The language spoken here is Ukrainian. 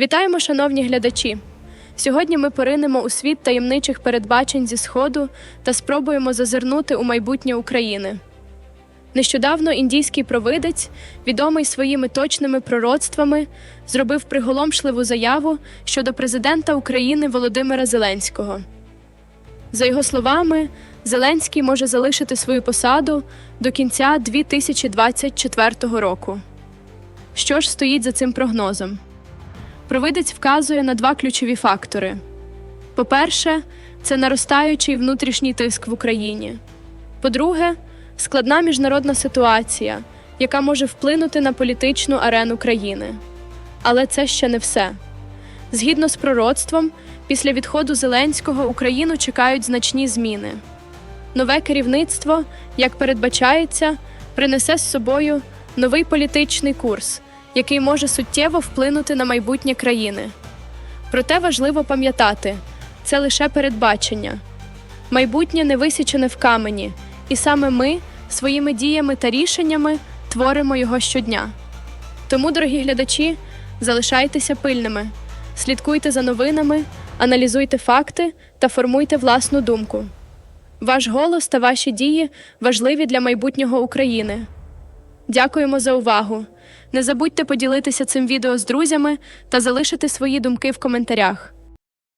Вітаємо, шановні глядачі! Сьогодні ми поринемо у світ таємничих передбачень зі Сходу та спробуємо зазирнути у майбутнє України. Нещодавно індійський провидець, відомий своїми точними пророцтвами, зробив приголомшливу заяву щодо президента України Володимира Зеленського. За його словами, Зеленський може залишити свою посаду до кінця 2024 року. Що ж стоїть за цим прогнозом? Провидець вказує на два ключові фактори: по-перше, це наростаючий внутрішній тиск в Україні. По-друге, складна міжнародна ситуація, яка може вплинути на політичну арену країни. Але це ще не все. Згідно з пророцтвом, після відходу Зеленського Україну чекають значні зміни. Нове керівництво, як передбачається, принесе з собою новий політичний курс, який може суттєво вплинути на майбутнє країни. Проте важливо пам'ятати, це лише передбачення. Майбутнє не висічене в камені, і саме ми своїми діями та рішеннями творимо його щодня. Тому, дорогі глядачі, залишайтеся пильними, слідкуйте за новинами, аналізуйте факти та формуйте власну думку. Ваш голос та ваші дії важливі для майбутнього України. Дякуємо за увагу. Не забудьте поділитися цим відео з друзями та залишити свої думки в коментарях.